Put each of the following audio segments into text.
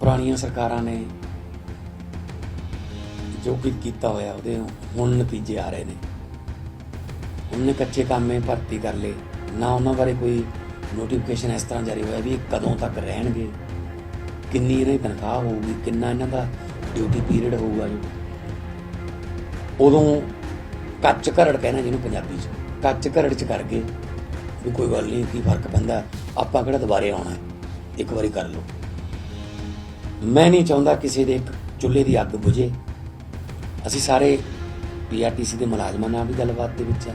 ਪੁਰਾਣੀਆਂ ਸਰਕਾਰਾਂ ਨੇ ਜੋ ਕੁਝ ਕੀਤਾ ਹੋਇਆ ਉਹਦੇ ਹੁਣ ਨਤੀਜੇ ਆ ਰਹੇ ਨੇ। ਉਹਨੇ ਕੱਚੇ ਕੰਮੇ ਭਰਤੀ ਕਰ ਲਏ। ਨਾ ਉਹਨਾਂ ਬਾਰੇ ਕੋਈ ਨੋਟੀਫਿਕੇਸ਼ਨ ਇਸ ਤਰ੍ਹਾਂ ਜਾਰੀ ਹੋਇਆ ਵੀ ਇਹ ਕਦੋਂ ਤੱਕ ਰਹਿਣਗੇ, ਕਿੰਨੀ ਇਹਨਾਂ ਦੀ ਤਨਖਾਹ ਹੋਊਗੀ, ਕਿੰਨਾ ਇਹਨਾਂ ਦਾ ਡਿਊਟੀ ਪੀਰੀਅਡ ਹੋਊਗਾ ਜੀ। ਉਦੋਂ ਕੱਚ ਘਰੜ ਕਹਿਣਾ ਜਿਹਨੂੰ ਪੰਜਾਬੀ ਚ, ਕੱਚ ਘਰੜ ਚ ਕਰ ਗਏ ਵੀ ਕੋਈ ਗੱਲ ਨਹੀਂ, ਕੀ ਫ਼ਰਕ ਪੈਂਦਾ, ਆਪਾਂ ਕਿਹੜਾ ਦੁਬਾਰੇ ਆਉਣਾ, ਇੱਕ ਵਾਰੀ ਕਰ ਲਓ। ਮੈਂ ਨਹੀਂ ਚਾਹੁੰਦਾ ਕਿਸੇ ਦੇ ਇੱਕ ਚੁੱਲ੍ਹੇ ਦੀ ਅੱਗ ਬੁਝੇ। ਅਸੀਂ ਸਾਰੇ ਪੀਆਰਟੀਸੀ ਦੇ ਮੁਲਾਜ਼ਮਾਂ ਨਾਲ ਵੀ ਗੱਲਬਾਤ ਦੇ ਵਿੱਚ ਆ।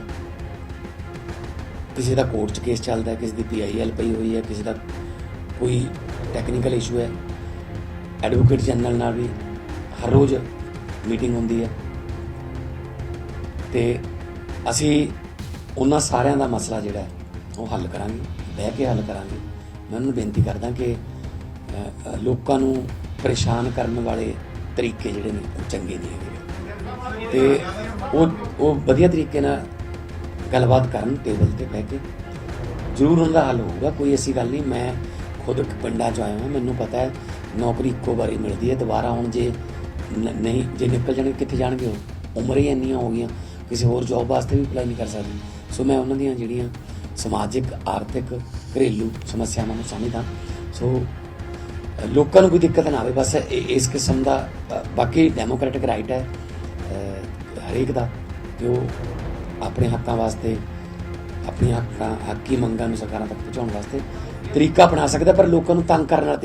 ਕਿਸੇ ਦਾ ਕੋਰਟ 'ਚ ਕੇਸ ਚੱਲਦਾ ਹੈ, ਕਿਸੇ ਦੀ ਪੀਆਈਐਲ ਪਈ ਹੋਈ ਹੈ, ਕਿਸੇ ਦਾ ਕੋਈ ਟੈਕਨੀਕਲ ਇਸ਼ੂ ਹੈ। ਐਡਵੋਕੇਟ ਜਨਰਲ ਨਾਲ ਵੀ ਹਰ ਰੋਜ਼ ਮੀਟਿੰਗ ਹੁੰਦੀ ਹੈ। ਤੇ ਅਸੀਂ ਉਹਨਾਂ ਸਾਰਿਆਂ ਦਾ ਮਸਲਾ ਜਿਹੜਾ ਉਹ ਹੱਲ ਕਰਾਂਗੇ, ਬਹਿ ਕੇ ਹੱਲ ਕਰਾਂਗੇ। ਮੈਂ ਉਹਨਾਂ ਨੂੰ ਬੇਨਤੀ ਕਰਦਾ ਕਿ ਲੋਕਾਂ ਨੂੰ ਪਰੇਸ਼ਾਨ ਕਰਨ ਵਾਲੇ ਤਰੀਕੇ ਜਿਹੜੇ ਨੇ, ਉਹ ਚੰਗੇ ਨਹੀਂ ਹੈਗੇ। ਤੇ ਉਹ ਉਹ ਵਧੀਆ ਤਰੀਕੇ ਨਾਲ ਗੱਲਬਾਤ ਕਰਨ ਟੇਬਲ ਤੇ ਬਹਿ ਕੇ। ਜ਼ਰੂਰ ਉਹਨਾਂ ਦਾ ਹੱਲ ਹੋਊਗਾ, ਕੋਈ ਐਸੀ ਗੱਲ ਨਹੀਂ, ਮੈਂ ਖੁਦ ਇੱਕ ਪਿੰਡਾਂ ਚ ਆਇਆ ਹਾਂ ਮੈਨੂੰ ਪਤਾ ਹੈ, ਨੌਕਰੀ ਇੱਕੋ ਵਾਰੀ ਮਿਲਦੀ ਹੈ, ਦੁਬਾਰਾ ਹੁਣ ਜੇ ਨਹੀਂ, ਜੇ ਨਿਕਲ ਜਾਣਗੇ, ਕਿੱਥੇ ਜਾਣਗੇ ਉਹ? ਉਮਰ ਹੀ ਇੰਨੀਆਂ ਹੋ ਗਈਆਂ, ਕਿਸੇ ਹੋਰ ਜੌਬ ਵਾਸਤੇ ਵੀ ਅਪਲਾਈ ਨਹੀਂ ਕਰ ਸਕਦੇ। ਸੋ ਮੈਂ ਉਹਨਾਂ ਦੀਆਂ ਜਿਹੜੀਆਂ ਸਮਾਜਿਕ, ਆਰਥਿਕ ਘਰੇਲੂ ਸਮੱਸਿਆਵਾਂ ਨੂੰ ਸਮਝਦਾ। ਸੋ ਲੋਕਾਂ ਨੂੰ ਕੋਈ ਦਿੱਕਤ ਨਾ ਆਵੇ, ਬਸ ਇਹ- ਇਸ ਕਿਸਮ ਦਾ ਬਾਕੀ ਡੈਮੋਕ੍ਰੈਟਿਕ ਰਾਈਟ ਹੈ ਹਰੇਕ ਦਾ ਕਿ ਉਹ ਆਪਣੇ ਹੱਕਾਂ ਵਾਸਤੇ, ਆਪਣੀਆਂ ਹੱਕਾਂ, ਹੱਕੀ ਮੰਗਾਂ ਨੂੰ ਸਰਕਾਰਾਂ ਤੱਕ ਪਹੁੰਚਾਉਣ ਵਾਸਤੇ ਤਰੀਕਾ ਅਪਣਾ ਸਕਦਾ, ਪਰ ਲੋਕਾਂ ਨੂੰ ਤੰਗ ਕਰਨ ਵਾਲਾ